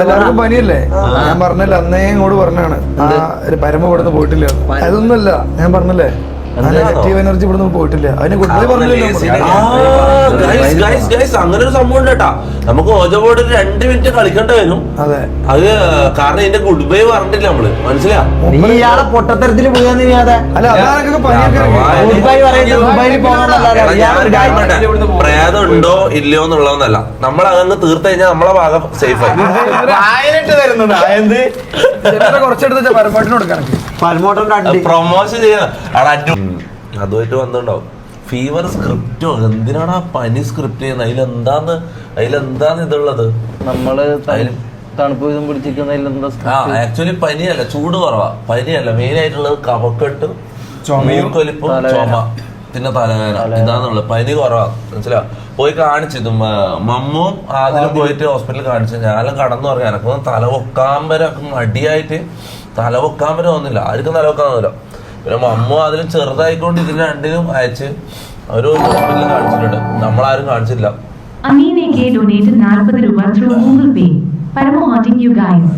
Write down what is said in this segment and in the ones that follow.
എല്ലാവർക്കും പനിയല്ലേ? ഞാൻ പറഞ്ഞില്ല അന്നേ ഇങ്ങോട്ട് പറഞ്ഞാണ്. ആ ഒരു പരമ ഇവിടുന്ന് പോയിട്ടില്ല. അതൊന്നുമല്ല ഞാൻ പറഞ്ഞല്ലേ? നെഗറ്റീവ് എനർജി ഇവിടുന്ന് പോയിട്ടില്ല. അതിന് ഗുഡ് പറഞ്ഞില്ല അങ്ങനെ ഒരു സംഭവം നമുക്ക് ഓജോബോർഡ് ബോർഡിൽ രണ്ട് മിനിറ്റ് കളിക്കേണ്ടി വരും. അതെ. അത് കാരണം ഇതിന്റെ ഗുഡ് ബൈ പറഞ്ഞിട്ടില്ല നമ്മൾ. മനസ്സിലാ നീ ഇയാളെ പൊട്ടത്തരത്തിൽ? പ്രേതം ഉണ്ടോ ഇല്ലയോ എന്നുള്ളതെന്നല്ല. നമ്മൾ അതങ്ങ് തീർത്തു കഴിഞ്ഞാൽ നമ്മളെ ഭാഗം സേഫ് ആയി. കുറച്ചെടുത്ത് പരമായിട്ട് അടി പ്രൊമോഷൻ ചെയ്യുന്ന അതുമായിട്ട് വന്നിട്ടുണ്ടാവും ഫീവർ സ്ക്രിപ്റ്റോ എന്തിനാണ് ആ പനി സ്ക്രിപ്റ്റ് ചെയ്യുന്നത്? അതിലെന്താന്ന് അതിലെന്താന്ന് ഇതുള്ളത്? നമ്മൾ തണുപ്പ് ആ ആക്ച്വലി പനിയല്ല. ചൂട് കുറവാ. പനിയല്ല. മെയിൻ ആയിട്ടുള്ളത് കഫക്കെട്ട് മൂക്കൊലിപ്പ് ചുമ പിന്നെ തലവേദന. ഇതാന്നുള്ളത്. പനി കുറവാ. മനസ്സിലാ പോയി കാണിച്ചിത് മമ്മും ആദ്യം പോയിട്ട് ഹോസ്പിറ്റലിൽ കാണിച്ചു. ഞാനും കടന്നു പറഞ്ഞു. എനക്കൊന്നും തല പൊക്കാൻ വരെ മടിയായിട്ട് തല പൊക്കാൻ വരെ തോന്നില്ല ആർക്കും തല പൊക്കാൻ തോന്നില്ല പിന്നെ അമ്മ അതിലും ചെറുതായിക്കൊണ്ട് ഇതിന് രണ്ടിനും അയച്ച് ഒരു ഹോസ്പിറ്റലിൽ കാണിച്ചിട്ടുണ്ട്. നമ്മളാരും കാണിച്ചില്ല അമീനയ്ക്ക് ഡൊനേറ്റഡ് നാൽപ്പത് രൂപ ത്രൂ ഗൂഗിൾ പേ പരമോ ഹോട്ടിംഗ് യു ഗൈസ്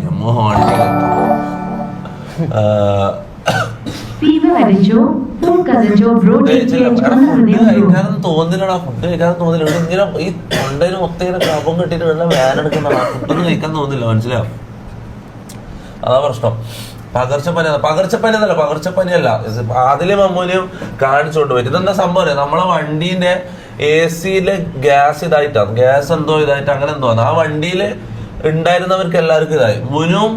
ഫീവർ അടിച്ചോ. കഴിക്കാനൊന്നും തോന്നില്ലടാ ഫുഡ് കഴിക്കാനും തോന്നില്ല ഇങ്ങനെ ഈ തൊണ്ടയിൽ മൊത്തം ഇങ്ങനെ കഫം കെട്ടിട്ട് വെള്ളം ഫുഡൊന്നും കഴിക്കാൻ തോന്നില്ല മനസ്സിലാവും അതാ പ്രശ്നം. പകർച്ചപ്പനി പകർച്ചപ്പനി എന്നല്ല പകർച്ചപ്പനിയല്ല ആദിലും അമ്മൂനെയും കാണിച്ചുകൊണ്ട് പോയി. ഇതെന്താ സംഭവം? നമ്മളെ വണ്ടീന്റെ എ സിയിലെ ഗ്യാസ് ഇതായിട്ടാണ് ഗ്യാസ് എന്തോ ഇതായിട്ട് അങ്ങനെ എന്തോ ആ വണ്ടിയിൽ ഉണ്ടായിരുന്നവർക്ക് എല്ലാവർക്കും ഇതായി. മുനും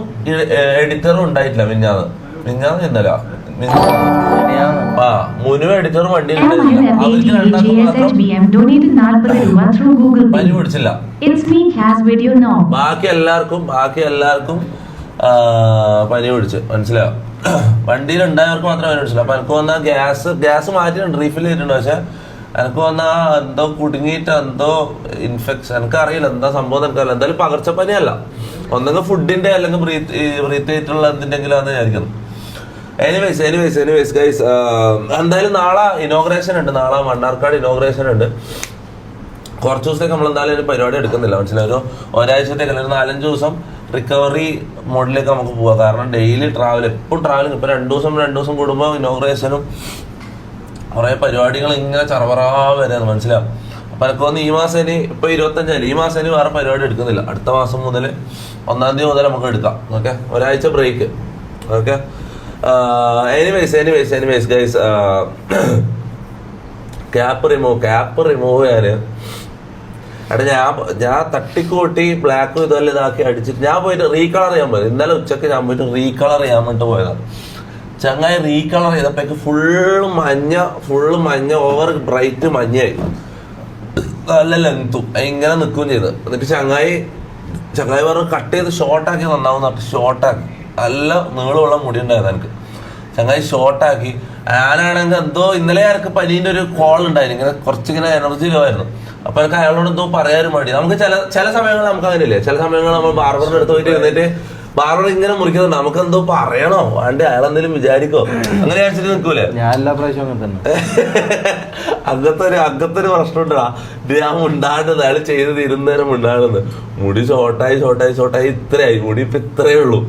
എഡിറ്ററും ഉണ്ടായിട്ടില്ല മിഞ്ഞാന്ന്. മിഞ്ഞാന്ന് ഇന്നല ആ മുനും എഡിറ്ററും വണ്ടിയിൽ അവർക്ക് മാത്രം പനി പിടിച്ചില്ല. ബാക്കി എല്ലാവർക്കും ബാക്കി എല്ലാവർക്കും പനി പിടിച്ച്. മനസ്സിലാവും വണ്ടിയിൽ ഉണ്ടായവർക്ക് മാത്രമേ പനി പിടിച്ചില്ല അപ്പൊ എനിക്ക് വന്ന ഗ്യാസ് ഗ്യാസ് മാറ്റിയിട്ടുണ്ട് റീഫിൽ ചെയ്തിട്ടുണ്ട്. പക്ഷെ എനിക്ക് വന്ന എന്തോ കുടുങ്ങിയിട്ട് എന്തോ ഇൻഫെക്ഷൻ എനിക്ക് അറിയില്ല എന്താ സംഭവം എനിക്കറിയില്ല എന്തായാലും പകർച്ചപ്പനിയല്ല. ഒന്നെങ്കിൽ ഫുഡിന്റെ അല്ലെങ്കിൽ ബ്രീത്ത് ചെയ്തിട്ടുള്ള എന്തിന്റെങ്കിലും ആണെന്ന് വിചാരിക്കുന്നു. എനിവേസ് എനിവേസ് എനിവേസ് ഗൈസ് എന്തായാലും നാളെ ഇനോഗ്രേഷൻ ഉണ്ട്. നാളെ മണ്ണാർക്കാട് ഇനോഗ്രേഷൻ ഉണ്ട്. കുറച്ച് ദിവസത്തേക്ക് നമ്മൾ എന്തായാലും ഒരു പരിപാടി എടുക്കുന്നില്ല. മനസ്സിലായി? ഒരു ഒരാഴ്ചത്തേക്ക് അല്ലെങ്കിൽ നാലഞ്ച് ദിവസം റിക്കവറി മോഡിലേക്ക് നമുക്ക് പോവാം. കാരണം ഡെയിലി ട്രാവൽ എപ്പോഴും ട്രാവൽ ഇപ്പം രണ്ടു ദിവസം രണ്ടു ദിവസം കൂടുമ്പോൾ ഇനോഗ്രേഷനും കുറേ പരിപാടികൾ ഇങ്ങനെ ചറവറാ വരെയാണ് മനസ്സിലാവും അപ്പം എനിക്ക് തോന്നുന്നു ഈ മാസം ഇനി ഇപ്പം ഇരുപത്തഞ്ചായാലും ഈ മാസം ഇനി വേറെ പരിപാടി എടുക്കുന്നില്ല. അടുത്ത മാസം മുതൽ ഒന്നാം തീയതി മുതൽ നമുക്ക് എടുക്കാം. ഓക്കെ? ഒരാഴ്ച break okay? Anyways anyways anyways guys cap remove cap remove ചെയ്യാന് എടാ ഞാൻ ഞാൻ തട്ടിക്കൂട്ടി ബ്ലാക്ക് ഇതെല്ലാം ഇതാക്കി അടിച്ചിട്ട് ഞാൻ പോയിട്ട് റീകളർ ചെയ്യാൻ പോയത്. ഇന്നലെ ഉച്ചയ്ക്ക് ഞാൻ പോയിട്ട് റീകളർ ചെയ്യാൻ വേണ്ടിട്ട് പോയതാണ് ചങ്ങായി റീകളർ ചെയ്തപ്പോഴേക്ക് ഫുള്ള് മഞ്ഞ ഫുള്ള് മഞ്ഞ ഓവർ ബ്രൈറ്റ് മഞ്ഞയായി. നല്ല ലെങ്ത്തും ഇങ്ങനെ നിൽക്കുകയും ചെയ്ത്. എന്നിട്ട് ചങ്ങായി ചങ്ങായി പറഞ്ഞു കട്ട് ചെയ്ത് ഷോർട്ടാക്കി നന്നാവും പറഞ്ഞിട്ട് ഷോർട്ടാക്കി നല്ല നീളമുള്ള മുടി ഉണ്ടായിരുന്നു എനിക്ക്. ചങ്ങായി ഷോർട്ടാക്കി ഞാനാണെങ്കിൽ എന്തോ ഇന്നലെ എനിക്ക് പനീന്റെ ഒരു കോൾ ഉണ്ടായിരുന്നു. ഇങ്ങനെ കുറച്ചിങ്ങനെ എനർജി ലോ ആയിരുന്നു. അപ്പൊ എനിക്ക് അയാളോട് എന്തോ പറയാനും മടി നമുക്ക് ചില ചില സമയങ്ങൾ നമുക്ക് അങ്ങനെ ഇല്ലേ ചില സമയങ്ങൾ നമ്മൾ ബാർബറിന്റെ അടുത്ത് പോയിട്ട് ഇരുന്നിട്ട് ബാർബർ ഇങ്ങനെ മുറിക്കുന്നുണ്ട്. നമുക്ക് എന്തോ പറയണോ? വേണ്ടേ അയാൾ എന്തെങ്കിലും വിചാരിക്കോ? അങ്ങനെ വിചാരിച്ചിട്ട് നിൽക്കൂലേ? ഞാൻ എല്ലാ പ്രാവശ്യവും അങ്ങനെ തന്നെ. അങ്ങനത്തെ ഒരു അങ്ങനത്തെ ഒരു പ്രശ്നമുണ്ടാ ഇത് ഞാൻ ഉണ്ടാകുന്നത് അയാൾ ചെയ്ത് തീരുന്നേരം ഉണ്ടാകുന്നത് മുടി ഷോർട്ടായി ഷോർട്ടായി ഷോർട്ടായി ഇത്രയായി. മുടി ഇപ്പൊ ഇത്രയേ ഉള്ളൂ.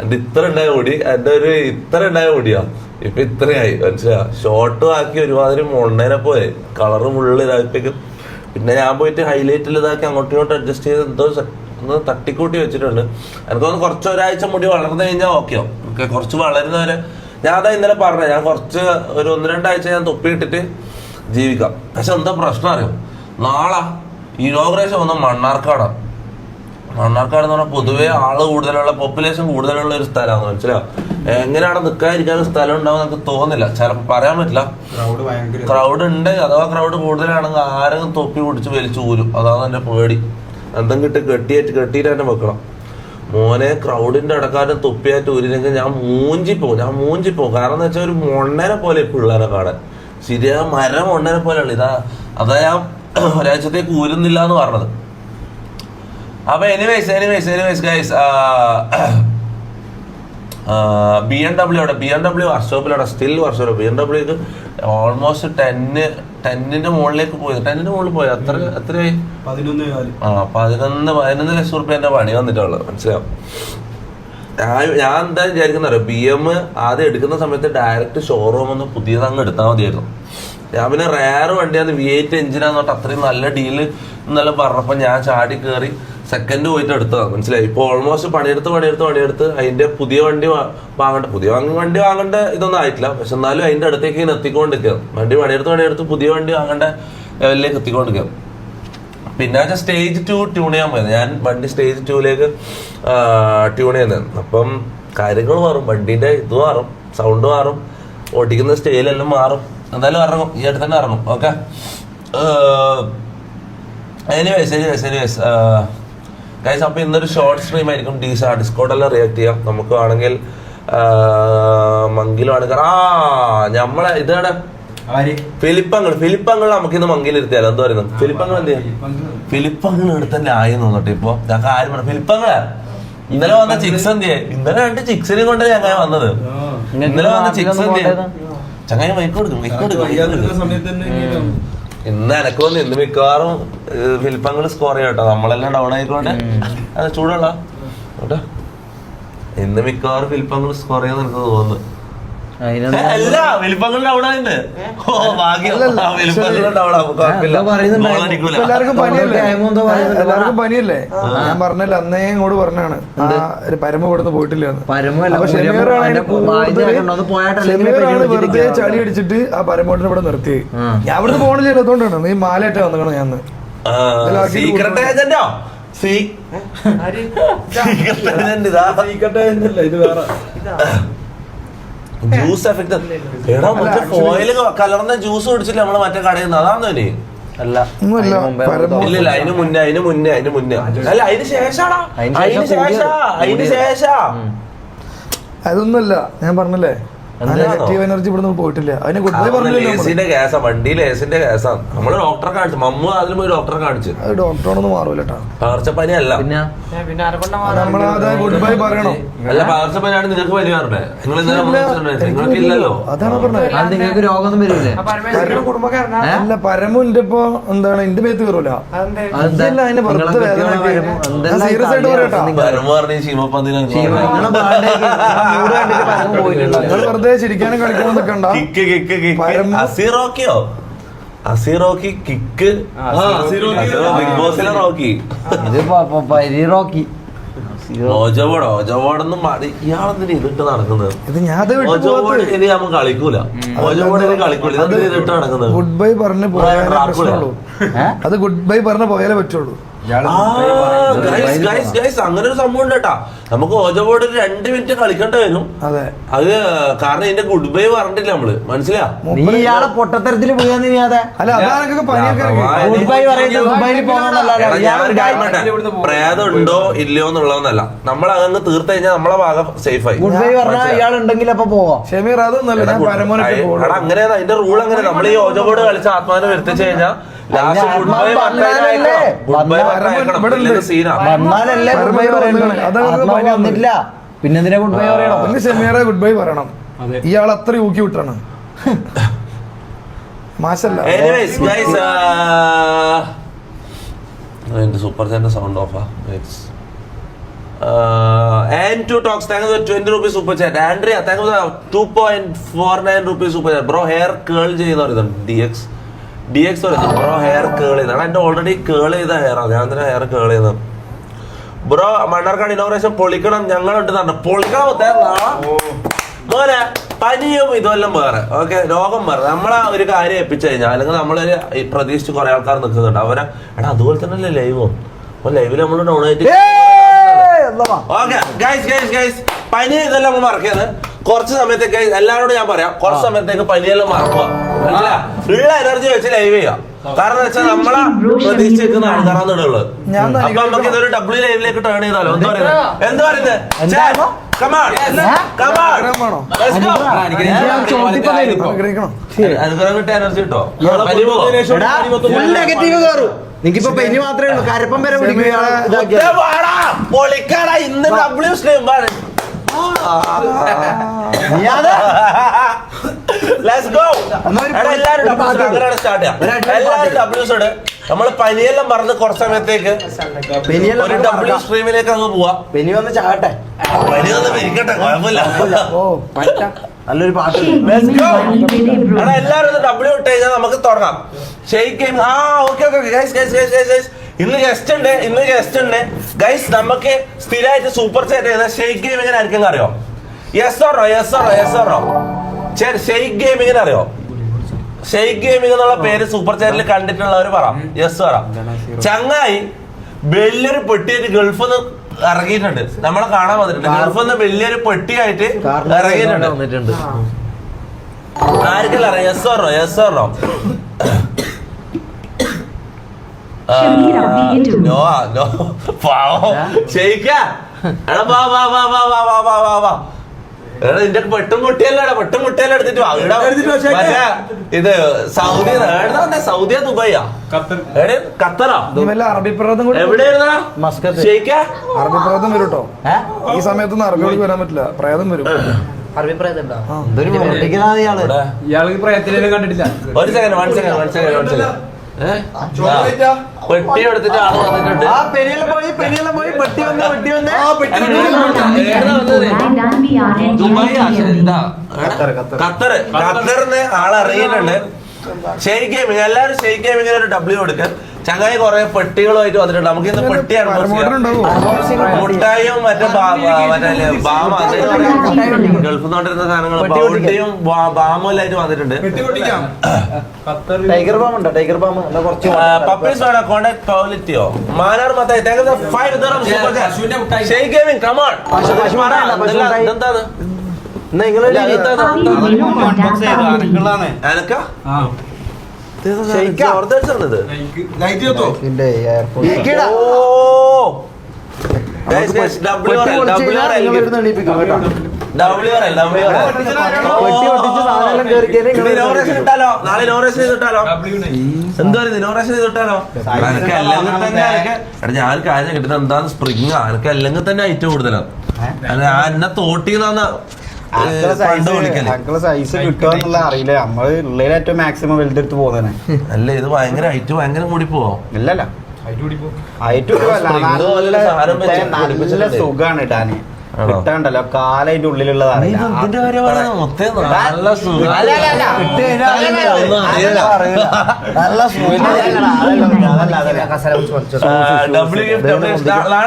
എന്റെ ഇത്ര ഉണ്ടായ മുടി എന്റെ ഒരു ഇത്ര ഉണ്ടായ മുടിയാ. ഇപ്പൊ ഇത്രയായി മനസ്സിലാ ഷോർട്ട് ആക്കി ഒരുമാതിരി മൊണ്ണേനെ പോലെ കളറ് ഫുള്ള് ഇതാക്കും പിന്നെ ഞാൻ പോയിട്ട് ഹൈലൈറ്റിൽ ഇതാക്കി അങ്ങോട്ടും ഇങ്ങോട്ടും അഡ്ജസ്റ്റ് ചെയ്ത് എന്തോ ഒന്ന് തട്ടിക്കൂട്ടി വെച്ചിട്ടുണ്ട്. എനിക്ക് തോന്നുന്നു കുറച്ച് ഒരാഴ്ച മുടി വളർന്നു കഴിഞ്ഞാൽ ഓക്കെയോ ഓക്കെ കുറച്ച് വളരുന്നവരെ ഞാൻ അതാ ഇന്നലെ പറഞ്ഞ ഞാൻ കുറച്ച് ഒരു ഒന്ന് രണ്ടാഴ്ച ഞാൻ തൊപ്പിയിട്ടിട്ട് ജീവിക്കാം. പക്ഷെ എന്താ പ്രശ്നം അറിയോ? നാളെ ഇനോഗ്രേഷൻ വന്ന മണ്ണാർക്കാടാണ് മണ്ണാർക്കാട് എന്ന് പറഞ്ഞാൽ പൊതുവെ ആൾ കൂടുതലുള്ള പോപ്പുലേഷൻ കൂടുതലുള്ള ഒരു സ്ഥലമാണ് മനസ്സിലാവും എങ്ങനെയാണ് നിൽക്കാതിരിക്കാൻ സ്ഥലം ഉണ്ടാവും എനിക്ക് തോന്നുന്നില്ല. ചിലപ്പോൾ പറയാൻ പറ്റില്ല. ക്രൗഡ് ഉണ്ട് അഥവാ ക്രൗഡ് കൂടുതലാണെങ്കിൽ ആരെങ്കിലും തൊപ്പി പിടിച്ച് വലിച്ചു ഊരും. അതാണ് എന്റെ പേടി. എന്തെങ്കിലും കിട്ടി കെട്ടിയേറ്റ് കെട്ടിയിട്ട് തന്നെ വെക്കണം. മോനെ ക്രൗഡിന്റെ അടക്കാനും തൊപ്പിയായിട്ട് ഊരില്ലെങ്കിൽ ഞാൻ മൂഞ്ചി പോകും ഞാൻ മൂഞ്ചി പോകും കാരണം എന്ന് വെച്ചാൽ ഒരു മൊണ്ണനെ പോലെ പിള്ളേരെ കാണാൻ. ശരിയാ മരം മൊണ്ണനെ പോലെയുള്ള ഇതാ അതാ ഞാൻ ഒരാഴ്ചത്തേക്ക് ഊരുന്നില്ല എന്ന് പറഞ്ഞത്. അപ്പൊ anyways anyways anyways guys B M W അവിടെ ബി എം ഡബ്ല്യു വർഷോപ്പിലവിടെ സ്റ്റിൽ വർക്ക്ഷോപ്പ് ബി എം ഡബ്ല്യുക്ക് ഓൾമോസ്റ്റ് ടെന്ന് ടെന്നിന്റെ മുകളിലേക്ക് പോയത് ടെന്നിന്റെ മുകളിൽ പോയത് അത്ര എത്രയായി ആ പതിനൊന്ന് പതിനൊന്ന് ലക്ഷം റുപ്യന്റെ പണി വന്നിട്ടുള്ളത്. മനസ്സിലാവും ഞാൻ ഞാൻ എന്താ വിചാരിക്കുന്ന ബി എം ആദ്യം എടുക്കുന്ന സമയത്ത് ഡയറക്റ്റ് ഷോറൂം ഒന്ന് പുതിയത് അങ്ങ് എടുത്താൽ മതിയായിരുന്നു. ഞാൻ പിന്നെ റയർ വണ്ടിയാണ് വി എയ്റ്റ് എഞ്ചിനാന്ന് പറഞ്ഞിട്ട് അത്രയും നല്ല ഡീൽ എന്നെല്ലാം പറഞ്ഞപ്പോൾ ഞാൻ ചാടി കയറി സെക്കൻഡ് പോയിട്ട് എടുത്തതാണ് മനസ്സിലായി? ഇപ്പോൾ ഓൾമോസ്റ്റ് പണിയെടുത്ത് പണിയെടുത്ത് പണിയെടുത്ത് അതിന്റെ പുതിയ വണ്ടി വാങ്ങണ്ട. പുതിയ വണ്ടി വാങ്ങേണ്ട ഇതൊന്നും ആയിട്ടില്ല. പക്ഷെ എന്നാലും അതിന്റെ അടുത്തേക്ക് ഇങ്ങനെ എത്തിക്കൊണ്ടിരിക്കുകയാണ് വണ്ടി പണിയെടുത്ത് പണിയെടുത്ത് പുതിയ വണ്ടി വാങ്ങേണ്ട ലെവലിലേക്ക് എത്തിക്കൊണ്ടിരിക്കുകയാണ് പിന്നെ വെച്ചാൽ സ്റ്റേജ് ടു ട്യൂൺ ചെയ്യാൻ പോയത്. ഞാൻ വണ്ടി സ്റ്റേജ് ടൂലേക്ക് ട്യൂൺ ചെയ്യുന്നത് അപ്പം കാര്യങ്ങൾ മാറും. വണ്ടിന്റെ ഇത് മാറും. സൗണ്ട് മാറും. ഓടിക്കുന്ന സ്റ്റൈലെല്ലാം മാറും. എന്തായാലും ഇറങ്ങും. ഈ അടുത്ത് തന്നെ ഇറങ്ങും. Okay anyways anyways anyways guys അപ്പോൾ ഇന്നൊരു ഷോർട്ട് സ്ട്രീം ആയിരിക്കും. ഡീസ ഡിസ്കോഡെല്ലാം റിയാക്ട് ചെയ്യാം. നമുക്ക് വേണമെങ്കിൽ മങ്കിലാണെങ്കിൽ ആ നമ്മളെ ഇതാണ് ഫിലിപ്പങ്ങൾ. ഫിലിപ്പങ്ങൾ നമുക്ക് ഇന്ന് മങ്കിലിരുത്തിയാലോ? എന്താ പറയുന്നത് ഫിലിപ്പങ്ങൾ എന്ത് ചെയ്യാം? ഫിലിപ്പങ്ങൾ. എടുത്തന്നെ ആയി തോന്നിട്ട് ഇപ്പൊ. ഞാൻ കാര്യം പറഞ്ഞു ഫിലിപ്പങ്ങളാ? ഇന്നലെ വന്ന ചിക്സ് എന്ത് ചെയ്യാം? ഇന്നലെ രണ്ട് ചിക്സിനെ കൊണ്ട് ഞങ്ങൾ വന്നത്? ഇന്നലെ വന്ന ചിക്സ് എന്ത് ചെയ്യാം? ചങ്ങായി മൈക്ക് കൊടുക്കും മൈക്ക് കൊടുക്കും ഇന്ന് എനക്ക് വന്ന് ഇന്ന് മിക്കവാറും ഫിലിപ്പങ്ങൾ സ്കോർ ചെയ്യാം കേട്ടോ. നമ്മളെല്ലാം ഡൗൺ ആയിക്കോട്ടെ. അത് ചൂടുള്ള കേട്ടോ ഇന്ന് മിക്കവാറും ഫിലിപ്പങ്ങൾ സ്കോർ ചെയ്യാൻ എനിക്ക് തോന്നുന്നു. അല്ല വലിപ്പങ്ങൾ ഡൗൺ ആയിണ്ട് ഓ ഭാഗ്യം. അല്ലല്ല, വലിപ്പങ്ങൾ ഡൗൺ ആവും. കുഴപ്പമില്ല എന്തോ പറയുന്നുണ്ടായിരുന്നു. Goal അടിക്കൂല. ഇപ്പൊ എല്ലാവർക്കും പനിയല്ലേ? എല്ലാവർക്കും പനിയല്ലേ? ഞാൻ പറഞ്ഞല്ല അന്നേ ഇങ്ങോട്ട് പറഞ്ഞാണ്. ആ ഒരു പരമ പോയിട്ടില്ല എന്ന്. പരമല്ല, അപ്പൊ പുരം ഷമീറാണ് അതിന്റെ കൂടുതൽ വായിന്ന് പോയാട്ട് അല്ലെങ്കിൽ ഷമീറാണ് പനി വെറുതെ ചളി അടിച്ചിട്ട് ആ പരമോട്ടിനെ ഇവിടെ നിർത്തി. ആ. ഞാൻ ഇവിടുന്ന് പോണില്ല അതുകൊണ്ടാണ് നീ മാലയിട്ട് വന്നിക്കണം ഞാൻ ആ, സീക്രട്ട് ഏജന്റോ സീ- സീക്രട്ട് ഏജന്റ് ഇതാ? ജ്യൂസ് എഫക്ട് എടാ മറ്റേ ഫോയിൽ കലർന്ന ജ്യൂസ് കുടിച്ചില്ല നമ്മൾ മറ്റേ കടയിൽ നിന്ന്. അതാണോ ഇനി? അല്ല. ഇല്ല അതിന് മുന്നേ അതിന് മുന്നേ അതിന് മുന്നേ. അല്ല അതിന് ശേഷാടാ അതിന് ശേഷം. ശേഷാ. അതിന്. ശേഷാ. അതൊന്നുമല്ല. ഞാൻ പറഞ്ഞില്ലേ? നെഗറ്റീവ് എനർജി ഇവിടെ പോയിട്ടില്ല. അതിന് ഗുഡ് ബൈ പറഞ്ഞില്ലല്ലോ നമ്മൾ. ലേസിന്റെ ഗ്യാസാ വണ്ടിയിൽ ലേസിന്റെ ഗ്യാസാണ് നമ്മൾ ഡോക്ടറെ കാണിച്ചു. മമ്മു അതിൽ പോയി ഡോക്ടറെ കാണിച്ചു. അത് ഡോക്ടറോടൊന്നും മാറൂല കേട്ടോ പകർച്ചപ്പനി അല്ല പിന്നെ നമ്മളത് ഗുഡ് ബൈ പറയണം. അല്ല പകർച്ചപ്പനിയാണ് നിങ്ങൾക്ക് പനി പറഞ്ഞത് നിങ്ങൾ നിങ്ങൾക്ക് ഇല്ലല്ലോ അതാണ് പറഞ്ഞത്. നിങ്ങൾക്ക് രോഗമൊന്നും വരില്ലേ അല്ല പരമു എന്റെ ഇപ്പൊ എന്താണ് എന്റെ മേത്ത് കയറൂല. അതെന്താ? ഇല്ല, അതിന് പുറത്ത് വേദന സീരിയസ് ആയിട്ട് പറയട്ടാ. പരമ പറഞ്ഞ ശീമപ്പന്തിനെ ശീമ, നിങ്ങളെ ബാണ്ടേക്ക് മൂട് കണ്ടിട്ട് പരമ പോയിട്ടുണ്ട്. നിങ്ങൾ വെറുതെ ചിരിക്കാനും കളിക്കാനും നിൽക്കണ്ട കിക്ക് കിക്ക് കിക്ക് പരമ- അസീറോക്കിയോ? അസീറോക്കി കിക്ക് ബിഗ് ബോസിലെ റോക്കി ഇതിപ്പോ ഇയാളെന്തിനാ ഇതിട്ട് നടക്കുന്നത്? ഇത് ഞാൻ അത് വിട്ടു ഇനി നമുക്ക് കളിക്കൂല. ഇനി കളിക്കൂല. ഇതെന്തിനാ ഇതിട്ട് നടക്കുന്നത്? ഗുഡ് ബൈ പറഞ്ഞ് പോയാലേ ഡ്രാക്കുള. പ്രശ്നമുള്ളൂ. അത് ഗുഡ് ബൈ പറഞ്ഞ് പോയാലേ പറ്റുള്ളൂ. ഗൈസ് ഗൈസ് ഗൈസ് അങ്ങനെ ഒരു സംഭവം ഉണ്ട് കേട്ടാ. നമുക്ക് ഓജോബോട് ഒരു രണ്ട് മിനിറ്റ് കളിക്കേണ്ട വരും. അതെ. അത് കാരണം ഇതിന്റെ ഗുഡ് ബൈ പറഞ്ഞിട്ടില്ല നമ്മൾ. മനസ്സിലാ നീ ഇയാളെ പൊട്ടത്തരത്തിൽ അല്ല. ഗുഡ് ബൈ പറയുന്നത്? പ്രേതം ഉണ്ടോ ഇല്ലയോ എന്നുള്ളതെന്നല്ല. നമ്മൾ അങ്ങ് തീർത്തു കഴിഞ്ഞാൽ നമ്മളെ ഭാഗം സേഫ് ആയി. ഗുഡ് ബൈ പറഞ്ഞാൽ ഇയാൾ ഉണ്ടെങ്കിൽ അപ്പൊ പോവാം. ഷമീർ അതൊന്നല്ല അങ്ങനെയാണ് അതിന്റെ റൂൾ അങ്ങനെ നമ്മൾ ഈ ഓജോബോർഡ് കളിച്ച് ആത്മാവിനെ വരുത്തിച്ചു കഴിഞ്ഞാൽ last good bye good bye വന്നാലല്ലേ. വന്നിട്ടില്ല പിന്നെന്തിനാ ഗുഡ് ബൈ പറയണം പിന്നെ ഷമീറെ ഗുഡ് ബൈ പറയണം. ഇയാൾ അത്ര ഊക്കി വിട്ടാണ്. മാഷല്ല. എനിവേസ് ഗൈസ് എന്റെ super chat sound ഓഫാ and to talks thank twenty rupees super chat Andrea thank two point four nine rupees super chat bro hair curl ചെയ്യുന്നവർ ഡി എക്സ് ഡി എക്സ് പറഞ്ഞു bro hair curl ചെയ്താണ് എന്റെ already കേൾ ചെയ്ത hair ആണ്. ഞാൻ തന്നെ hair കേൾ ചെയ്തത്. Bro Mannarkkad inauguration പൊളിക്കണം ഞങ്ങളുണ്ട് തന്നെ പൊളിക്കണം. മോനെ പനിയും ഇതെല്ലാം വേറെ. ഓക്കെ രോഗം വേറെ. നമ്മളെ ഒരു കാര്യം എപ്പിച്ചു കഴിഞ്ഞാൽ അല്ലെങ്കിൽ നമ്മളൊരു പ്രതീക്ഷിച്ച് കുറെ ആൾക്കാർ നിൽക്കുന്നുണ്ട്. അവരെ എടാ അതുപോലെ തന്നെ അല്ലേ ലൈവോ അപ്പൊ ലൈവിൽ നമ്മൾ ഡൗണായിട്ട് ഓക്കെ ഗൈസ് ഗൈസ് ഗൈസ് പനി ഇതെല്ലാം നമ്മൾ മറക്കുന്നത് കുറച്ച് സമയത്തേക്ക് എല്ലാവരോടും ഞാൻ പറയാം. കുറച്ച് സമയത്തേക്ക് പനിയെല്ലാം മറക്കുക? ഉള്ള എനർജി വെച്ച് ലൈവ് ചെയ്യാം കാരണം വെച്ചാൽ നമ്മളെ പ്രതീക്ഷിച്ചേക്കുന്ന ആൾക്കാരാണ് തന്നെ അപ്പൊ നമുക്ക് ഇതൊരു ഡബ്ല്യൂ ലൈവിലേക്ക് ടേൺ ചെയ്താലോ? എന്താ പറയുന്നത് എന്താ? പറയുന്നത് അനുഗ്രഹം. കിട്ടിയ എനർജി കിട്ടോ. നെഗറ്റീവ് കയറും നിങ്ങക്കിപ്പോ പെനി മാത്രമേ ഉള്ളൂ. കരപ്പം വരെ. പൊളിക്കാടാ. ഇന്ന് ഡബ്ല്യൂ സ്ലിം ആണ്. നമ്മൾ പനിയെല്ലാം പറഞ്ഞ് കുറച്ച് സമയത്തേക്ക് ഒരു ഡബ്ല്യൂ സ്ട്രീമിലേക്ക് അങ്ങ് പോവാ. പനി വന്ന് ചാട്ടെ പനി വന്ന് കുഴപ്പമില്ല. പറ്റ. നല്ലൊരു പാട്ട്. എല്ലാരും ഡബ്ല്യൂ ഇട്ട് കഴിഞ്ഞാൽ നമുക്ക് തുടങ്ങാം. ഷെയ്ക്കും ഗെയിം ആ okay okay guys guys guys guys guys ഇന്ന് ഗസ്റ്റ് ഉണ്ട് ഇന്ന് ഗസ്റ്റ് ഉണ്ട്. ഗൈസ് നമുക്ക് സ്ഥിരമായിട്ട് സൂപ്പർ ചാറ്റ് ചെയ്ത ഷെയ്ക്ക് ഗെയിമിങ്ങിന് ആയിരിക്കും അറിയോ? യെസ് ഓറോ യെസ് ഓറോ യെസ് ഓറോ ഷെയ്ക്ക് ഗെയിമിങ്ങിന് അറിയോ ഷെയ്ക്ക് ഗെയിമിംഗ് എന്നുള്ള പേര് സൂപ്പർ ചാറ്റിൽ കണ്ടിട്ടുള്ളവർ പറ. യെസ് പറ. ചങ്ങായി വലിയൊരു പെട്ടിയായിട്ട് ഗൾഫിൽ നിന്ന് ഇറങ്ങിയിട്ടുണ്ട്. നമ്മളെ കാണാൻ വന്നിട്ടുണ്ട്. ഗൾഫിൽ നിന്ന് വലിയൊരു പെട്ടിയായിട്ട് ഇറങ്ങിയിട്ടുണ്ട്. ആർക്കില്ല അറിയാം? യെസ് പറഞ്ഞോ? യെസ് പറഞ്ഞോ? നോ നോ പാവം. ഷെയ്ക്ക എടാ വാ വാ വാ വാ വാ വാ വാ വാ. എടാ നിന്റെ പെട്ടും മുട്ടിയല്ലേടാ പെട്ടും മുട്ടിയല്ല എടുത്തിട്ട് വാ. ഇവിടെ എടുത്തിട്ട് വാ, ഷെയ്ഖേ. മറ്റേ ഇത് സൗദി എവിടെ വന്നേ? സൗദിയാ ദുബായിയാ എവിടെ ഖത്തറാ? നീ വല്ല അറബി പ്രദം കൂടി എവിടെയായിരുന്നാ മസ്കത്ത്. ഷെയ്ക്ക അറബി പ്രദം വരും കേട്ടോ ഈ സമയത്തൊന്നും അറബികൾക്ക് വരാൻ പറ്റില്ല. പ്രേതം വരും. അറബി പൊളിറ്റിക്കലാണ് ഇയാൾ. ഇയാൾക്ക് പ്രയത്തിലും കണ്ടിട്ടില്ല. ഒരു second one second one second one second പെട്ടി എടുത്തിട്ട് ആൾ വന്നിട്ടുണ്ട്. ആ പെരിയെല്ലാം പോയി പെരിയെല്ലാം പോയി. പെട്ടി വന്ന് പെട്ടി വന്ന്. Dubai Dubaiya. Qatar, Qatar. Qatar. ഖത്തറിന്ന് ആളറിയുന്നുണ്ട്. ഷെയ്ക്ക് എല്ലാരും ശരിക്കും ഗെയിമിങ്ങിന് ഒരു ഡബ്ല്യൂ കൊടുക്കുക ചങ്ങായി കൊറേ പെട്ടികളുമായിട്ട് വന്നിട്ടുണ്ട് നമുക്ക് ഇന്ന് പെട്ടിയാണ് മുട്ടായും മറ്റേ ബാമ ഗൾഫിൽ കൊണ്ടിരുന്ന സാധനങ്ങൾ ബൗട്ടിയും ബാമുലായിട്ട് വന്നിട്ടുണ്ട് ടൈഗർ ബാം ഉണ്ടോ ടൈഗർ ബാം കുറച്ച് പപ്പീസ് വേണം contact പൗലിറ്റിയോ Mannar Mathai thank five Sheikh gaming come on എന്താണ് നിങ്ങളെ ഞാൻ കാര്യം കിട്ടുന്നത് എന്താന്ന് സ്പ്രിങ് ആർക്കല്ലെങ്കിൽ അല്ലെങ്കിൽ തന്നെ ഐറ്റം കൂടുതലാണ് എന്നെ തോട്ടിന്നാന്ന് അറിയില്ല. നമ്മൾ ഉള്ളതിൽ ഏറ്റവും മാക്സിമം വലുതെടുത്ത് പോകുന്നതന്നെ അല്ല ഇത് ഭയങ്കര ഹൈറ്റ് ഭയങ്കര കൂടി പോവോ ഇല്ലല്ല ഹൈറ്റ് നല്ല സുഖാണ് ഇടാന്. കിട്ടാണ്ടല്ലോ. കാലായിട്ട് ഉള്ളിലുള്ളതാണ്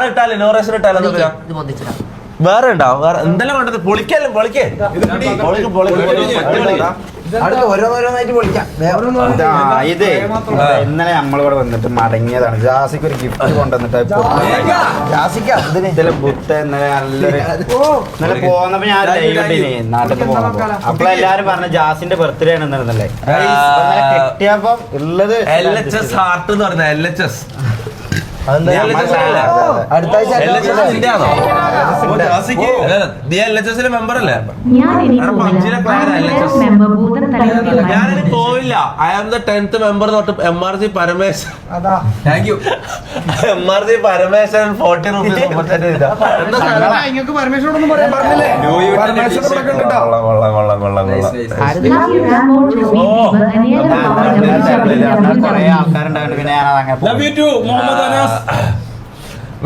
ഇട്ടാലേ നോറേഷൻ ഇട്ടാലോ വേറെ ഉണ്ടോ? വേറെ എന്തെല്ലാം വേണ്ടത് പൊളിക്കല്ലേ പൊളിക്കേ. പൊളിക്ക് പൊളിക്ക് പൊളിക്ക്. പൊളിക്ക്. അടുത്ത് ഓരോന്നോരോന്നായിട്ട് ഇത് ഇന്നലെ നമ്മളിവിടെ വന്നിട്ട് മടങ്ങിയതാണ്. ജാസിക്ക് ഒരു ഗിഫ്റ്റ് കൊണ്ടുവന്നിട്ട് ജാസിക്ക? ഇതിലെ ബുദ്ധ ഇന്നലെ നല്ലൊരു ഇന്നലെ പോന്നപ്പോ ഞാൻ ലൈവ് ഇട്ടിനി നാട്ടിൽ പോന്നപ്പോ. അപ്പോൾ എല്ലാരും പറഞ്ഞു ജാസിന്റെ ബർത്ത്ഡേ ആണ് ഇന്നലെ. കെട്ടിയപ്പം ഉള്ളത് എൽ എച്ച് എസ് ഹാർട്ട് എന്ന് പറഞ്ഞ എൽ എച്ച് എസ് മെമ്പർ അല്ലേ? ഞാനിനി പോയില്ല I am the tenth member തൊട്ട് M R C Parameswaran thank you M R C Parameswaran forty rupees കൊള്ളാം കൊള്ളാം കൊള്ളാം കൊള്ളാം.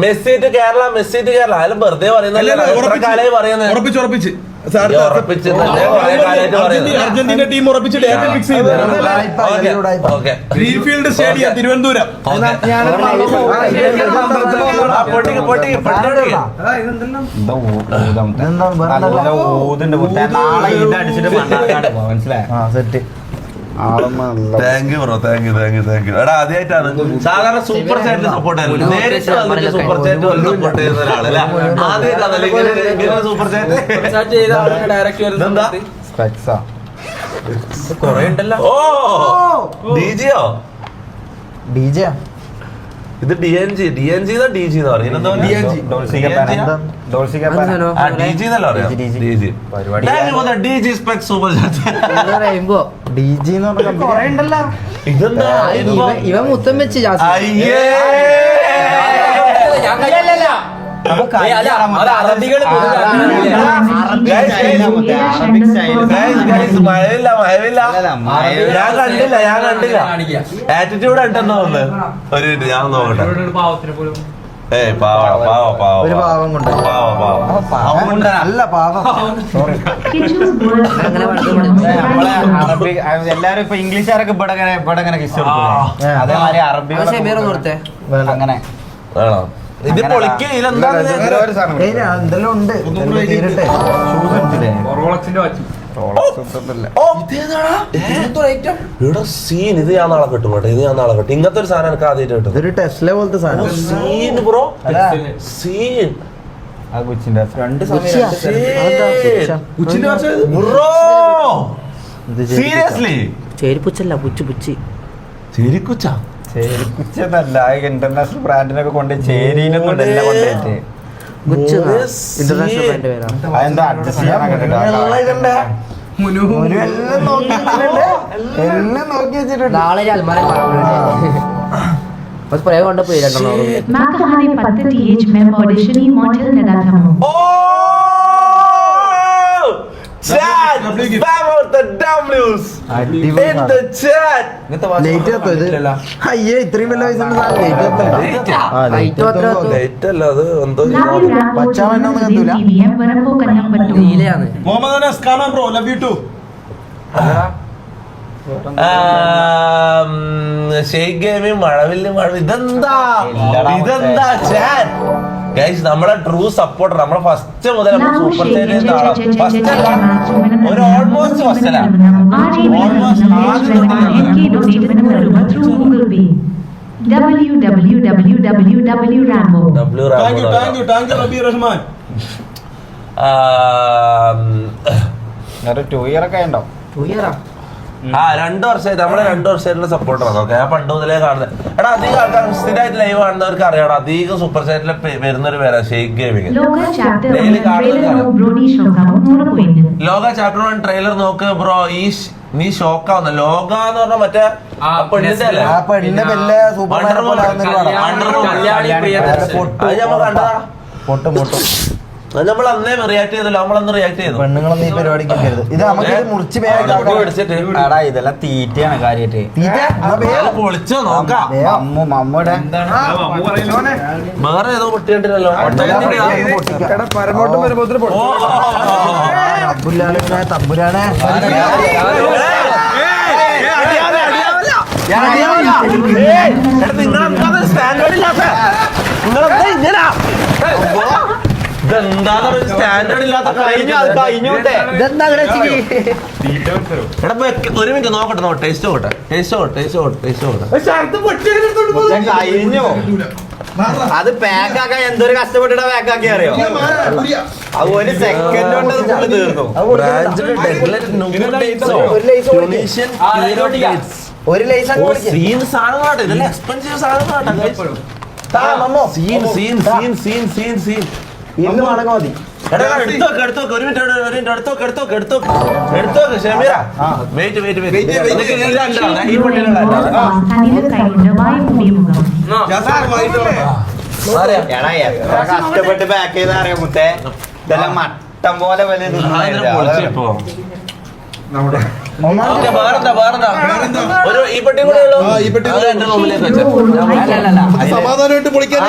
മെസ്സി കേരള മെസ്സി കേരള അതിലും വെറുതെ പറയുന്നത് Argentina team date fix stadium Thiruvananthapuram മനസ്സിലായോ thank you bro thank you thank you thank you എടാ ആദ്യമായിട്ടാണ് സാധാരണ സൂപ്പർ ചാറ്റിൽ സപ്പോർട്ട് ചെയ്യുന്നത് നേരിട്ട് വന്നിട്ട് സൂപ്പർ ചാറ്റ് വന്ന് സപ്പോർട്ട് ചെയ്യുന്ന ഒരാളല്ലേ? ആദ്യമായിട്ടാണല്ലോ ഇങ്ങനെ ഇങ്ങനെ സൂപ്പർ ചാറ്റ് ഡയറക്റ്റ് ആ. കൊറേ ഉണ്ടല്ലോ. ഓ ഡി ജിയോ DJ ആ? ഇത് D N G D N G D G എന്ന് പറയും. ഇവൻ മുത്തം വെച്ച് അയ്യേ! മഴയില്ല മഴയില്ല ഞാൻ കണ്ടില്ല ഞാൻ കണ്ടില്ല. ആറ്റിറ്റ്യൂഡ് ഉണ്ടെന്ന് തോന്നുന്നു ഒരു മിനിറ്റ് ഞാൻ നോക്കട്ടെ ഏയ് പാവ പാവ പാവ ഒരു പാവം കൊണ്ട്. പാവ പാവ പാവം കൊണ്ട് അല്ല പാവം അങ്ങനെ അറബി എല്ലാരും ഇപ്പൊ ഇംഗ്ലീഷുകാരൊക്കെ ഇവിടെ ഇവിടെ ഇങ്ങനെ കിസ് കൊടുക്കും അതേമാതിരി അറബി അങ്ങനെ വേണോ ഇത് എന്തെല്ലാം ഉണ്ട്. സീൻ ഇത് ഞാൻ നാളെ കിട്ടും കേട്ടോ ഇത് ഞാൻ നാളെ കിട്ടും. ഇങ്ങനത്തെ ഒരു സാധനം എനിക്ക് ആദ്യമായിട്ട് കിട്ടും. ഇതൊരു ടെസ്ല പോലത്തെ സാധനം. Scene bro scene. സീരിയസ്ലി ചേരിപ്പുച്ചല്ല പുച്ചു പുച്ചി ശരിക്കുച്ചാ ചേരിക്കുച്ചതല്ല ഇന്റർനാഷണൽ ബ്രാൻഡിനൊക്കെ കൊണ്ട് ചേരിയിലൊന്നും എല്ലാം കൊണ്ടേറ്റ് ഇന്റർനാഷണൽ ബ്രാൻഡ് പേരാണ് അതെന്താ അഡ്ജസ്റ്റ് ചെയ്യാൻ കണ്ടിട്ട് മുനു എല്ലാം നോക്കി വെച്ചിട്ടുണ്ട്. എല്ലാം നോക്കി വെച്ചിട്ടുണ്ട്. നാളെ ഒരു അൽമാര സ്പ്രേ കൊണ്ടുപോയി രണ്ടെണ്ണം. Makahani Patta TH Mem Audition അയ്യേ ഇത്രയും വലിയ പൈസ ഷെയ്ക്ക് ഗെയിമിംഗ് മഴവില്ല് മഴ ഇതെന്താ ഇതെന്താ ചാറ്റ് ഗൈസ് നമ്മളെ ട്രൂ സപ്പോർട്ടർ നമ്മളെ ഫസ്റ്റ് മുതൽ നമ്മൾ സൂപ്പർ ഫസ്റ്റ് ഒരു ഓൾമോസ്റ്റ് ആദ്യം ഒരു ടു ഇയർ ഒക്കെ ഉണ്ടോ ആ രണ്ടു വർഷമായിട്ട് നമ്മളെ രണ്ടു വർഷമായിട്ടുള്ള സപ്പോർട്ടറാണ് ഓക്കെ ഞാൻ പണ്ട് മുതലേ കാണുന്നത്. എടാ അധികം ആൾക്കാർ സ്ഥിരമായിട്ട് ലൈവ് കാണുന്നവർക്ക് അറിയാം. അധികം സൂപ്പർ ചാറ്റിലെ വരുന്ന ഒരു പേരാ Sheikh gaming Shokam Loka chapter one trailer നോക്ക് ബ്രോ ഈ നീ ഷോക്കാവുന്ന ലോക എന്ന് പറഞ്ഞ മറ്റേ ആ, പെണ്ണിന്റെ കണ്ടതാ. പൊട്ടും പൊട്ടും. അത് നമ്മൾ അന്നേ റിയാക്ട് ചെയ്തല്ലോ. നമ്മളന്ന് റിയാക്ട് ചെയ്തു. പെണ്ണുങ്ങളൊന്നും ഈ പരിപാടിക്ക് നിൽക്കരുത്. ഇത് നമുക്ക് ഇത് മുറിച്ച് വേഗം ആ, പിടിച്ചിട്ട് എടാ ഇതെല്ലാം തീറ്റയാണ് കാര്യായിട്ട്. തീറ്റ? എന്നാ വേഗം. പൊളിച്ചോ നോക്കാം. മമ്മു മമ്മൂടെ വേറെ ഏതോ കുട്ടി കണ്ടില്ലല്ലോ. എടാ പരമോട്ടം ഓ, ഓ. തമ്പുരാനെ തമ്പുരാനെ. സ്റ്റാൻഡേർഡ് ഇല്ലാത്ത? നിങ്ങളെന്താ അത് കഴിഞ്ഞൂട്ടെ ഇതെന്താ അങ്ങനെ ചിരി? എടാ വെക്ക്- ഒരു മിനിറ്റ് നോക്കട്ടെ നോക്കട്ടെ. ടേസ്റ്റ് നോക്കട്ടെ. ടേസ്റ്റ് നോക്കട്ടെ ടേസ്റ്റ് നോക്കട്ടെ ടേസ്റ്റ് നോക്കട്ടെ. കഴിഞ്ഞു. അത് പാക്കാക്കാൻ എന്തൊരു കഷ്ടപ്പെട്ടിട്ട് പാക്കാക്കി അറിയോ? ഒരു സെക്കൻഡ് കൊണ്ട് അത് തീർന്നു. ഒരു ലൈസ്. സീൻ സാധനങ്ങളാട്ടെ ഇതെല്ലാം expensive സാധനങ്ങളാട്ടെ. Scene scene scene scene scene scene ഇന്ന് മടങ്ങ് മതി. എടാ എടാ, എടുത്തോക്ക് എടുത്തോക്ക് ഒരു മിനിറ്റ് ഒരു മിനിറ്റ് എടുത്തോക്ക് എടുത്തോക്ക് എടുത്തോക്ക്. എടുത്തോക്ക് ഷമീറ. Wait wait wait. ഈ പൊട്ടിയിലുള്ള പാകിസ്ഥാനിലെ കൈകൊണ്ട് വായു മൂടിയ മുഖം. എടാ എത്ര കഷ്ടപ്പെട്ട് പാക്ക് ചെയ്താ അറിയാം മുത്തേ? ഇതെല്ലാം മട്ടം പോലെ വലിയ നമ്മുടെ ഒരു ഈ പെട്ടി കൂടെ സമാധാനമായിട്ട് പൊളിക്കാൻ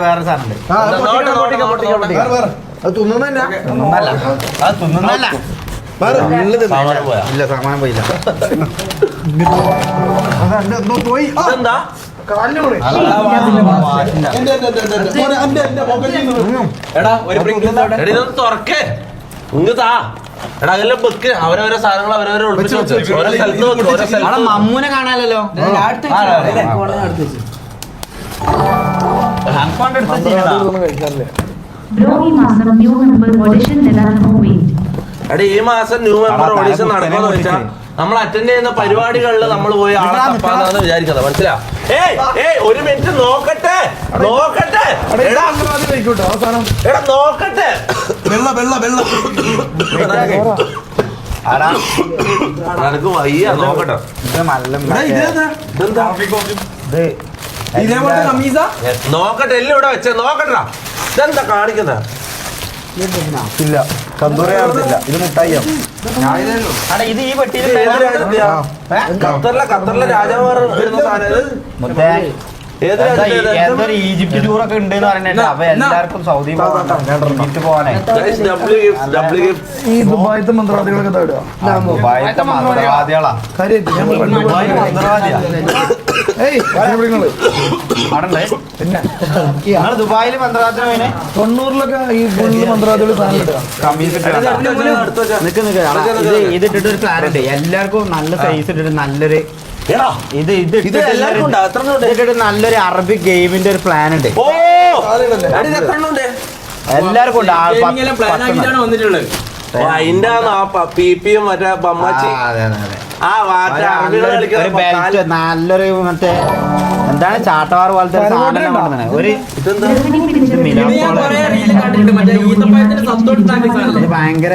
വേറെ ആ, അത് പൊട്ടിക്കാം. അത് തിന്നുന്നതല്ല ഒന്നല്ല അത് തിന്നുന്നല്ല ഇല്ല സാമാനം പോയില്ല അത് എന്തോ പോയി ഇതെന്താ എടാ ഒരു തുറക്കേ ഇങ്ങ് താ എടാ അതെല്ലാം വെക്ക്. അവരവരെ സാധനങ്ങൾ അവരവരെ ഒളിപ്പിച്ച് വെച്ചു ഓരോ സ്ഥലത്ത് വെക്ക് ഓരോ അവിടെ സ്ഥലത്ത് മമ്മൂനെ. കഴിക്കാറില്ല. ബ്രോഹി മാസം ന്യൂ മെമ്പർ ഓഡിഷൻ നടന്നു എടാ ഈ മാസം ന്യൂ മെമ്പർ ഓഡീഷൻ നടക്കുമെന്ന് വെച്ചാൽ നമ്മൾ അറ്റൻഡ് ചെയ്യുന്ന പരിപാടികളിൽ നമ്മൾ പോയി ആളെ നിക്കടാ, തപ്പാന്നാണ് വിചാരിക്കുന്നത് മനസ്സിലാ ഏയ് ഏയ് ഒരു മിനിറ്റ് നോക്കട്ടെ നോക്കട്ടെ. എടാ അവസാനം. എടാ നോക്കട്ടെ. വെള്ള വെള്ള വെള്ള. നിനക്ക് വയ്യ നോക്കട്ടെ. നോക്കട്ടെ എല്ലാം ഇവിടെ വെച്ചേ നോക്കട്ടാ. ഇതെന്താ കാണിക്കുന്നത് ഇല്ല. കന്തൂരി കാണത്തില്ല ഇത് മുട്ടായിയോ അടാ ഇത് ഈ പെട്ടിയിൽ ഖത്തറിലെ ഖത്തറിലെ രാജാവാർ വരുന്ന സാധനം ഇത്? മുത്തേ ഏത് എന്താ ഈ- രാജ്യത്തെ എന്തൊരു ടൂറൊക്കെ ഉണ്ട് എന്ന് പറയുന്നത് അപ്പൊ എല്ലാവർക്കും സൗദി ദുബായത്തെ മന്ത്രവാദികളൊക്കെ തേടുക ദുബായിത്തെ മന്ത്രവാദികളാ. മന്ത്രവാദിയാ. ദുബായിൽ മന്ത്രവാദിന് പോയിനെ തൊണ്ണൂറിലൊക്കെ ഈ ഫുള്ള് മന്ത്രവാദികൾ സാധനം കിട്ടുക കമ്മീസ് നിക്ക് നിക്ക് അടാ, ഇത് ഇത് ഇട്ടിട്ട് ഒരു പ്ലാൻ ഉണ്ട്. എല്ലാവർക്കും നല്ല സൈസ് ഇട്ടിട്ട് നല്ലൊരു ഇത് ഇത് ഇത് എല്ലാവർക്കും ഉണ്ട്. നല്ലൊരു അറബിക് ഗെയിമിന്റെ ഒരു പ്ലാൻ ഉണ്ട്. ഓ! എടാ, ഇത് എത്ര എണ്ണം ഉണ്ട്? എല്ലാവർക്കും ഉണ്ട്. ആൾ പത്ത്- പ്ലാൻ പത്തെണ്ണം. ആക്കിയിട്ടാണ് വന്നിട്ടുള്ളത്. അതിന്റെ ആ പി പിയും മറ്റേ ബമ്മാച്ചി. ആ വാറ്റ അറബികൾ നല്ലൊരു- കളിക്കുന്ന മറ്റേ എന്താണ് ചാട്ടവാർ പോലത്തെ ഒരു ഭയങ്കര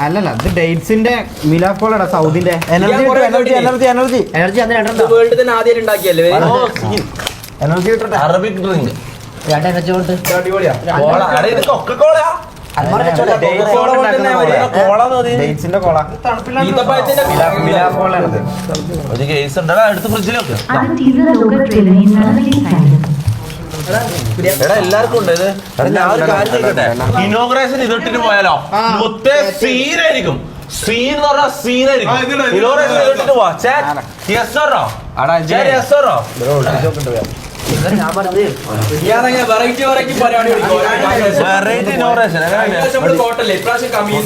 അല്ലല്ല ഇത് ഡേറ്റ്സിന്റെ മിലാക്കോളടാ സൗദിന്റെ. Energy energy energy energy energy world തന്നെ ആദ്യം ഉണ്ടാക്കിയല്ലേ എനർജി കിട്ടട്ടെ? അറബിക് ഡ്രിങ്ക് ഒരു കേസ് ഉണ്ടടാ എടുത്ത് ഫ്രിഡ്ജിലൊക്കെ എടാ എല്ലാവർക്കും ഉണ്ട് ഇത്. ഞാൻ ഒരു കാര്യം ചെയ്യട്ടെ. ഇനോഗ്രേഷൻ ഇതിട്ടിട്ട് പോയാലോ? മൊത്തേ സീനായിരിക്കും സീൻ എന്ന് പറഞ്ഞാൽ സീനായിരിക്കും ഇനോഗ്രേഷൻ ഇതിട്ടിട്ട് പോവാ. ചേ യെസ് വെറൈറ്റി വെറൈറ്റി പരിപാടി വെറൈറ്റി ഇനോഗ്രേഷൻ കോട്ടല്ലേ ഇപ്രാവശ്യം കമ്മി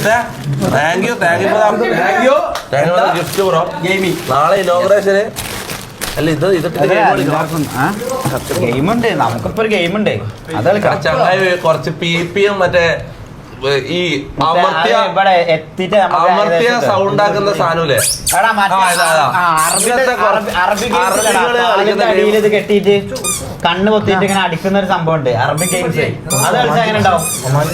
thank you thank you Thank you. Thank you gift bro gaming നാളെ ഇനോഗ്രേഷന് അല്ല ഇത് ഇതിട്ട് game കളിക്കണം. ഗെയിം ഉണ്ട്. നമുക്കിപ്പോ ഒരു ഗെയിം ഉണ്ട്. അത് ആ കളിക്കാം ചങ്ങായി കുറച്ച് പി പിയും മറ്റേ ഈ അമർത്തിയ ഇവിടെ അമർത്തിയ സൗണ്ട് ആക്കുന്ന സാധനമില്ലേ അറബി- അറബി. ഇത് കെട്ടിയിട്ട് കണ്ണ് പൊത്തിയിട്ട് ഇങ്ങനെ അടിക്കുന്ന ഒരു സംഭവം ഉണ്ട് അറബിക് ഗെയിംസ്. അത് കളിച്ചാൽ എങ്ങനെ ഉണ്ടാവും?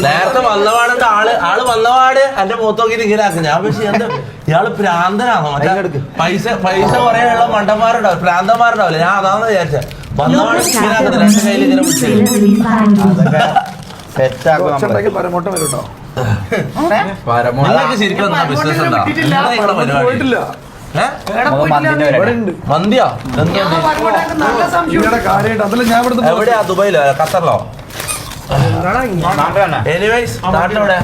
നേരത്തെ വന്നപാടുണ്ട് ആൾ ആൾ വന്നപാട് എന്റെ മുഖത്ത് നോക്കിയിട്ട് ഇങ്ങനെ ആക്കും ഞാൻ പക്ഷേ എന്താ ഇയാൾ പ്രാന്തനാണോ? മറ്റേ പൈസ പൈസ കുറേ ഉള്ള മണ്ടന്മാരുണ്ടാവും. പ്രാന്തന്മാരുണ്ടാവില്ല? ഞാൻ അതാന്ന് വിചാരിച്ച. വന്നപാട് ഇങ്ങനെ ആക്കുന്നത് രണ്ട് കയ്യിൽ ഇങ്ങനെ പിടിച്ചേക്കും സെറ്റ് ആക്കും നമ്മൾ. കുറച്ചുണ്ടാക്കി പരമോട്ടം വരും കേട്ടോ നിങ്ങൾക്ക് ശരിക്കും എന്താ ബിസിനസ് എന്താ? എന്താ നിങ്ങളുടെ പരിപാടി? പോയിട്ടില്ല. ഏ? നമുക്ക് മന്തിന്റെ ഇവിടെ പരിപാടി. ഉണ്ട്. മന്തിയോ? എന്താ ഇവിടെ കാര്യമായിട്ട് അതല്ല ഞാൻ ഇവിടുന്ന് എവിടെയാ? ദുബൈയിലോ? ഖത്തറിലോ. എനിവേസ് നാട്ടിലെവിടെ?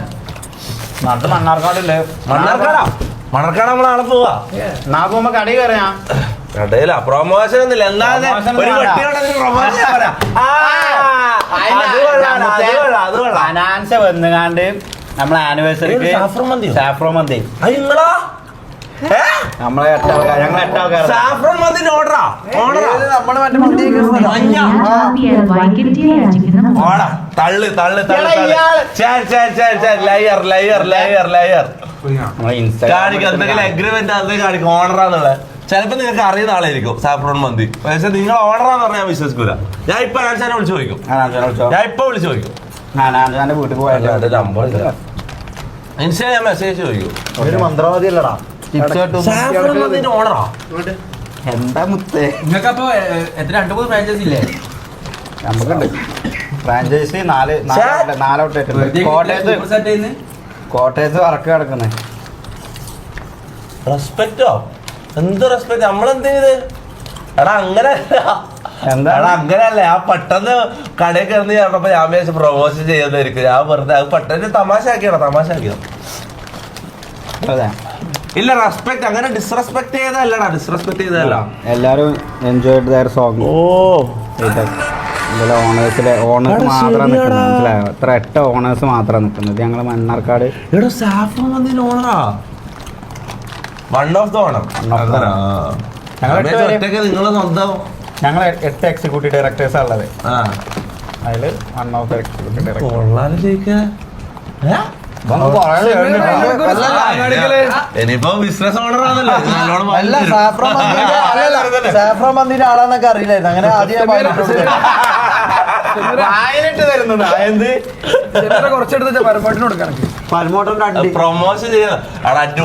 നാട്ടിൽ മണ്ണാർക്കാടുണ്ട് മണ്ണാർക്കാടാ? മണ്ണാർക്കാട്. നമ്മളാളെ പോവാ. നാ പോകുമ്പോ കടയിൽ കയറിയാ കടയിലാ. പ്രൊമോഷൻ ഒന്നുമില്ല. Promotion ഒരു. വെട്ടിയോടെ പ്രൊമോഷൻ ഫനാൻസ വന്നുകാണ്ട് നമ്മളെ ആനിവേഴ്സറിക്ക്? സാഫ്രോ മന്തി. നിങ്ങളാ? നമ്മളെ എട്ടാൾക്കാർ ഞങ്ങൾ എട്ടാൾക്കാർ സാഫ്രോൺ മന്തിന്റെ ഓർഡറാ? ഓർഡറാ? നമ്മൾ മറ്റേ മന്തി മഞ്ഞ. ഓടാ തള്ളു തള്ളു തള്ളു എടാ, ഇയാൾ. Liar liar liar liar. നമ്മളെ കാണിക്കും എന്തെങ്കിലും ഇൻസ്റ്റാഗ്രാം അഗ്രിമെന്റ് അത് കാണിക്കും. ഓണറാന്നുള്ളത്. ചിലപ്പോ നിങ്ങൾക്ക് അറിയുന്ന ആളായിരിക്കും സാഫ്രോൺ മന്തി. പക്ഷെ നിങ്ങൾ ഓണറാന്ന് പറഞ്ഞാൽ വിശ്വസിക്കൂല. ഞാൻ ഇപ്പൊ അനാൻസാനെ വിളിച്ചു ചോദിക്കും. ഞാൻ ഇപ്പൊ വിളിച്ചു ചോദിക്കും. വീട്ടിൽ പോയാലോ നമ്പർ ഇൻസ്റ്റാ ഞാൻ മെസ്സേജ് ചോദിക്കും. ഒരു മന്ത്രവാദി അല്ലടാ സാഫ്രോൺ മന്തിന്റെ ഓണറാ എന്താ മുത്തേ? നിങ്ങൾക്ക് അപ്പൊ എത്ര രണ്ട് മൂന്ന് ഫ്രാഞ്ചൈസി ഇല്ലേ? നമുക്കുണ്ട്. ഫ്രാഞ്ചൈസി നാല്. നാലോട്ട് കോട്ടയത്ത് കോട്ടയത്ത് വർക്ക് കിടക്കുന്നേ. റെസ്പെക്റ്റോ എന്ത് റെസ്പെക്ട് നമ്മളെന്ത് ചെയ്ത് എടാ അങ്ങനെ എന്താ? അങ്ങനെയല്ല. ഞാൻ പെട്ടെന്ന് കടയിൽ കിടന്ന് പറഞ്ഞപ്പോ ഞാൻ വിചാരിച്ചു പ്രൊമോഷൻ ചെയ്യുന്നതായിരിക്കും. ഞാൻ വെറുതെ അത് പെട്ടെന്ന് തമാശ ആക്കിയോ തമാശ ആക്കിയോ ഇല്ല റെസ്പെക്ട് അങ്ങനെ ഡിസ്റെസ്പെക്ട് ചെയ്തല്ലടാ ഡിസ്റെസ്പെക്ട് ചെയ്തല്ല എല്ലാരും എൻജോയ് ദയർ സോങ് ഓ. ഓണേഴ്സിലെ ഓണേഴ്സ് മാത്രം നിൽക്കുന്നത് ഞങ്ങൾ എത്ര എട്ട് ഓണേഴ്സ് മാത്രം നിൽക്കുന്നത് ഞങ്ങൾ മണ്ണാർക്കാട് സാഫ്രോൺ മന്തിന്റെ ഓണറാ വൺ ഓഫ് ദ ഓണം ഞങ്ങൾ. നിങ്ങൾ സ്വന്തം? ഞങ്ങൾ എട്ട് എക്സിക്യൂട്ടീവ് ഡയറക്ടേഴ്സാണ് ഉള്ളത് ആ. അതിൽ one of the executive director കൊള്ളാലും ജയിക്കാ ഇനിയിപ്പോ ബിസിനസ് ഓണർ ആണല്ലോ. ഇത് നല്ലോണം വാങ്ങി അല്ല തരും. സാഫ്രോൺ മന്തിന്റെ അല്ലല്ല സാഫ്രോൺ മന്തിന്റെ ആളാന്നൊക്കെ അറിയില്ലായിരുന്നു. അങ്ങനെ ആദ്യം ഞാൻ പറഞ്ഞിട്ടുണ്ട്. തരുന്നുണ്ട് എന്ത്? കുറച്ചെടുത്ത് പ്രൊമോഷൻ ചെയ്യണം. അവിടെ